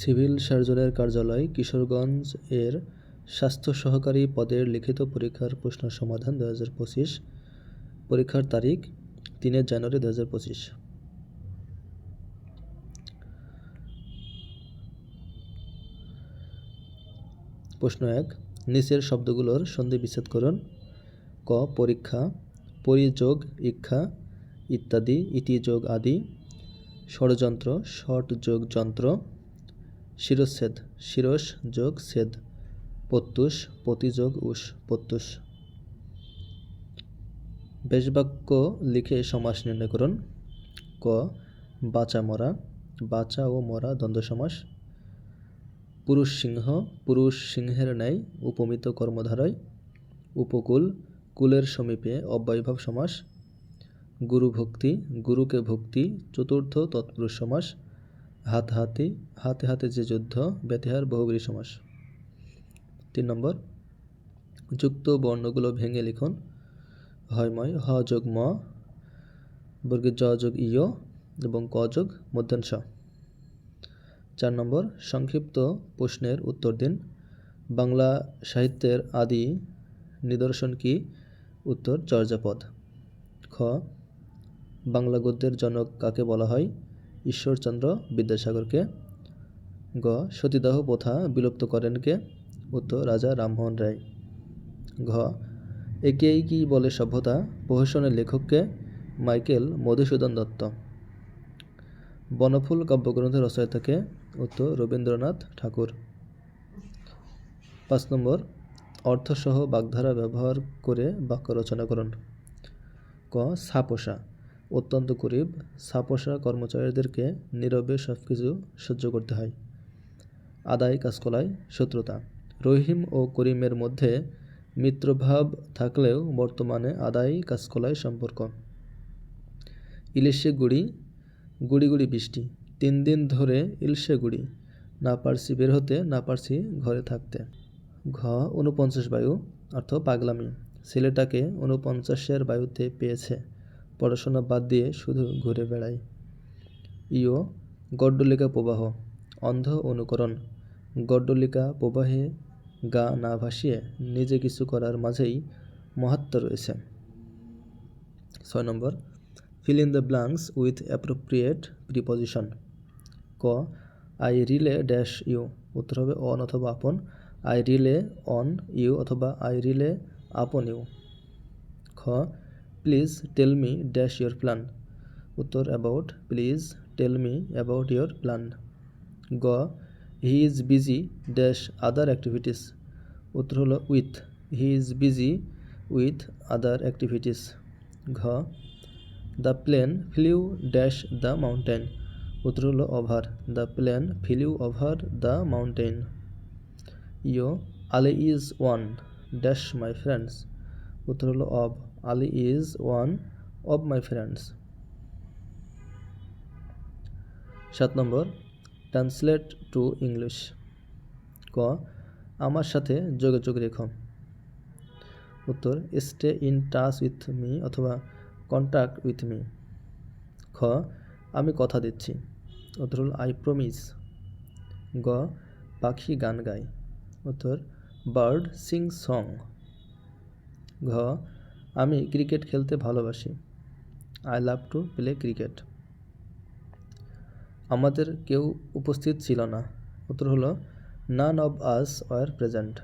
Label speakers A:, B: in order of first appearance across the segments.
A: Civil সার্জনের কার্যালয়, কিশোরগঞ্জ এর স্বাস্থ্য সহকারী পদের লিখিত পরীক্ষার প্রশ্ন সমাধান দু হাজার পঁচিশ, পরীক্ষার তারিখ তিনে জানুয়ারি দু হাজার পঁচিশ। প্রশ্ন এক, নিচের শব্দগুলোর সন্ধি বিচ্ছেদ করুন। ক, পরীক্ষা, পরিযোগ, ইক্ষা, ইত্যাদি ইতিযোগ আদি, ষড়যন্ত্র ষট যোগ যন্ত্র শিরচ্ছেদ শিরস যোগ ছেদ প্রত্যুষ প্রতিযোগ উষ প্রত্যুষ বেশবাক্য লিখে সমাস নির্ণয় করুন। ক, বাঁচা মরা, বাঁচা ও মরা দ্বন্দ্ব সমাস। পুরুষ সিংহ, পুরুষ সিংহের ন্যায় উপমিত কর্মধারয়। উপকূল, কুলের সমীপে অব্যয়ভাব সমাস। গুরু ভক্তি গুরুকে ভক্তি, চতুর্থ তৎপুরুষ সমাস। হাত হাতি, হাতে হাতে যে যুদ্ধ, ব্যতিহার বহুবরী সমাস। তিন নম্বর, যুক্ত বর্ণগুলো ভেঙে লিখুন। হয়ময়, হ যোগ ম বর্গের জ যোগ ইয় এবং ক যোগ মধ্যাংশ চার নম্বর, সংক্ষিপ্ত প্রশ্নের উত্তর দিন। বাংলা সাহিত্যের আদি নিদর্শন কি? উত্তর চর্যাপদ। খ, বাংলা গদ্যের জনক কাকে বলা হয়? ঈশ্বরচন্দ্র বিদ্যাসাগরকে গ. সতীদাহ প্রথা বিলুপ্ত করেন কে? উত্তর, রাজা রামমোহন রায়। ঘ. একেই কি বলে সভ্যতা? প্রহসনের লেখককে মাইকেল মধুসূদন দত্ত। বনফুল কাব্যগ্রন্থের রচয়িতাকে উত্তর, রবীন্দ্রনাথ ঠাকুর। পাঁচ নম্বর, অর্থসহ বাগধারা ব্যবহার করে বাক্য রচনা করুন। ক. সাপোষা। অত্যন্ত গরিব সাপোষা কর্মচারীদেরকে নীরবে সব কিছু সহ্য করতে হয়। আদায় কাজকলায় শত্রুতা। রহিম ও করিমের মধ্যে মিত্রভাব থাকলেও বর্তমানে আদায় কাজকলায় সম্পর্ক। ইলিশে গুড়ি গুড়ি গুড়ি বৃষ্টি। তিন দিন ধরে ইলশে গুড়ি, না পারছি বের হতে, না পারছি ঘরে থাকতে। ঘ উনপঞ্চাশ বায়ু, অর্থ পাগলামি। ছেলেটাকে উনপঞ্চাশের বায়ুতে পেয়েছে। পড়াশোনা বাদ দিয়ে শুধু ঘুরে বেড়ায় ইও গড্ডলিকা প্রবাহ, অন্ধ অনুকরণ। গড্ডলিকা প্রবাহে গা না ভাসিয়ে নিজে কিছু করার মাঝেই মহাত্ম রয়েছে। ছয় নম্বর fill in the blanks with appropriate preposition ক আই রিলে ড্যাশ ইউ উত্তর হবে অন অথবা upon. I rely on you অথবা আই রিলে আপন ইউ খ please tell me dash your plan. উত্তর about please tell me about your plan. গ, he is busy, dash other activities. উত্তর হলো with, he is busy with other activities. ঘ, the plane flew dash the mountain. উত্তর হলো over, the plane flew over the mountain. ইও Ali is one, dash my friends. উত্তর হলো of. Ali is one of my friends. সাত নম্বর, translate to English. ক, আমার সাথে যোগাযোগ রেখো। উত্তর, stay in touch with me অথবা কন্ট্যাক্ট উইথ মি। খ, আমি কথা দিচ্ছি। উত্তর হল, আই প্রমিস। গ, পাখি গান গায়। উত্তর, বার্ড সিং সং। ঘ, আমি ক্রিকেট খেলতে ভালোবাসি। I love to play cricket আমাদের কেউ উপস্থিত ছিল না। উত্তর হলো none of us were present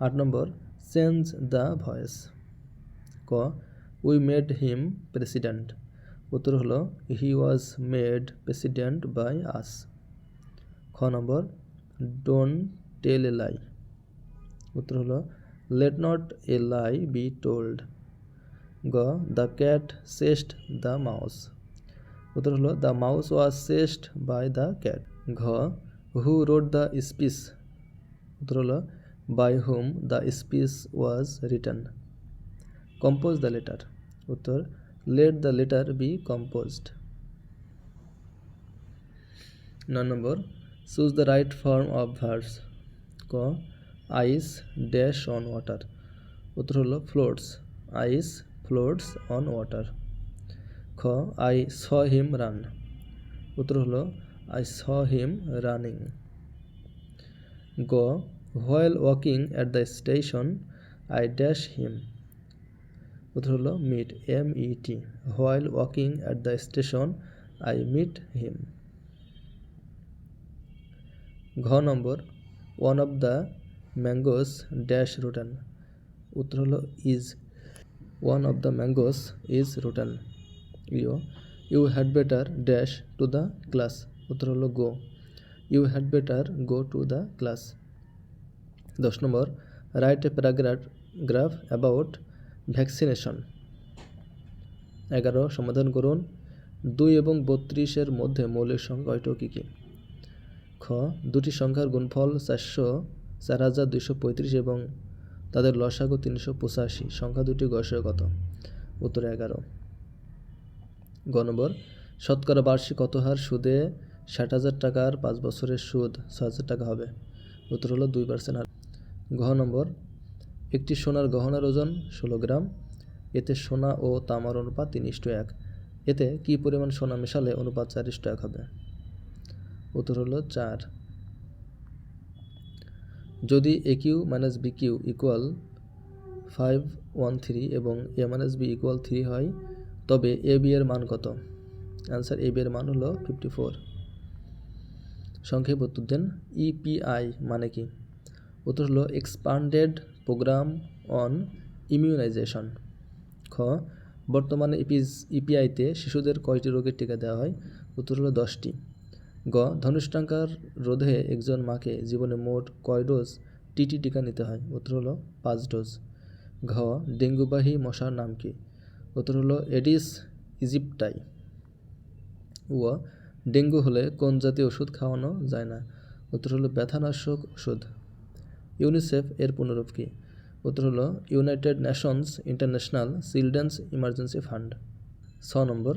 A: আট নম্বর চেঞ্জ দ্য ভয়েস ক উই মেড হিম প্রেসিডেন্ট উত্তর হলো he was made president by us খ নম্বর ডোন্ট টেল এ লাই উত্তর হলো let not a lie be told গ the cat chased the mouse উত্তর হলো the mouse was chased by the cat ঘ হু রোড দ্য স্পিচ উত্তর হলো by whom the speech was written compose the letter উত্তর let the letter be composed নয় নম্বর choose the right form of verbs ক ice dash on water. উত্তর হলো floats, ice floats on water. খ, I saw him run. উত্তর হলো I saw him running. গ while walking at the station, I dash him. উত্তর হলো met, M E T. While walking at the station, I met him. ঘ নম্বর, one of the mangoes dash rotten. উত্তর হলো is. One of the mangoes is rotten. You you had better dash to the class. উত্তর হলো go. You had better go to the class. দশ নম্বর। Write a paragraph, graph about vaccination. এগারো। সমাধান করুন। দুই এবং বত্রিশের মধ্যে মৌলিক সংখ্যা কী কী? খ। দুটি সংখ্যার গুণফল চারশো চার হাজার দুইশো পঁয়ত্রিশ এবং তাদের লসাগু তিনশো পঁচাশি। সংখ্যা দুটি গসে কত? উত্তর এগারো। গ নম্বর শতকরা বার্ষিক কত হার? সুদে ষাট হাজার টাকার পাঁচ বছরের সুদ ছ হাজার টাকা হবে। উত্তর হলো দুই পার্সেন্ট হার। ঘ নম্বর, একটি সোনার গহনার ওজন ষোলো গ্রাম। এতে সোনা ও তামার অনুপাত তিন ইস্টু এক। এতে কী পরিমাণ সোনা মেশালে অনুপাত চার ইস্টু এক হবে? উত্তর হলো চার। যদি a cube minus b cube equal five one three এবং a minus b equal three হয়, তবে এ বি এর মান কত? অ্যান্সার এ বি এর মান হলো ফিফটি ফোর সংক্ষেপ উত্তর দেন ইপিআই মানে কি? উত্তর হলো এক্সপান্ডেড প্রোগ্রাম অন ইমিউনাইজেশন খ, বর্তমানে ইপিজ ইপিআইতে শিশুদের কয়টি রোগের টিকা দেওয়া হয়? উত্তর হলো দশটি। গ, ধনুষ্টাঙ্কার রোধে একজন মাকে জীবনে মোট কয় ডোজ টিটি টিকা নিতে হয়? উত্তর হলো পাঁচ ডোজ। ঘ, ডেঙ্গুবাহী মশার নাম কি? উত্তর হলো এডিস ইজিপ্টাই। ও ডেঙ্গু হলে কোন জাতীয় ওষুধ খাওয়ানো যায় না? উত্তর হলো ব্যথানাশক ওষুধ। ইউনিসেফ এর পুনরূপ কি? উত্তর হলো United Nations International Children's Emergency Fund. ছ নম্বর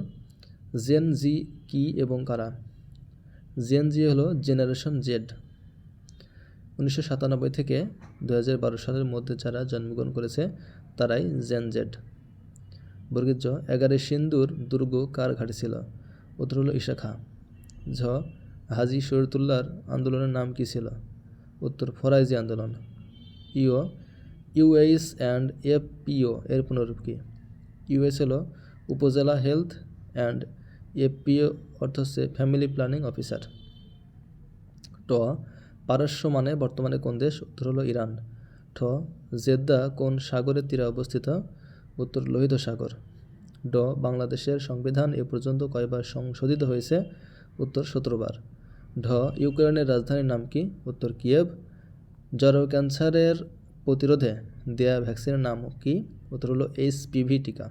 A: জেন জি কি এবং কারা? জেন জি হলো জেনারেশন জেড উনিশশো সাতানব্বই থেকে দু সালের মধ্যে যারা জন্মগ্রহণ করেছে, তারাই জেন জেড বর্গীর জ এগারো সিন্দুর দুর্গ কার ঘাটে ছিল? উত্তর হলো ঈশা খাঁ ঝ, হাজি শরীয়তুল্লাহর আন্দোলনের নাম কী ছিল? উত্তর, ফরাইজি আন্দোলন। ইও ইউএইস অ্যান্ড এফ এফপিও এর পুনরূপ কি? ইউএস হলো উপজেলা হেলথ অ্যান্ড এফপিও অর্থ হচ্ছে ফ্যামিলি প্ল্যানিং অফিসার। ট পারস্য মানে বর্তমানে কোন দেশ? উত্তর হলো ইরান। ঠ, জেদ্দা কোন সাগরের তীরে অবস্থিত? উত্তর লোহিত সাগর। ড, বাংলাদেশের সংবিধান এ পর্যন্ত কয়বার সংশোধিত হয়েছে? উত্তর সতেরোবার। ঢ, ইউক্রেনের রাজধানীর নাম কি? উত্তর কিয়েভ। জরায়ু ক্যান্সারের প্রতিরোধে দেয়া ভ্যাকসিনের নাম কি? উত্তর হলো এইচপিভি টিকা।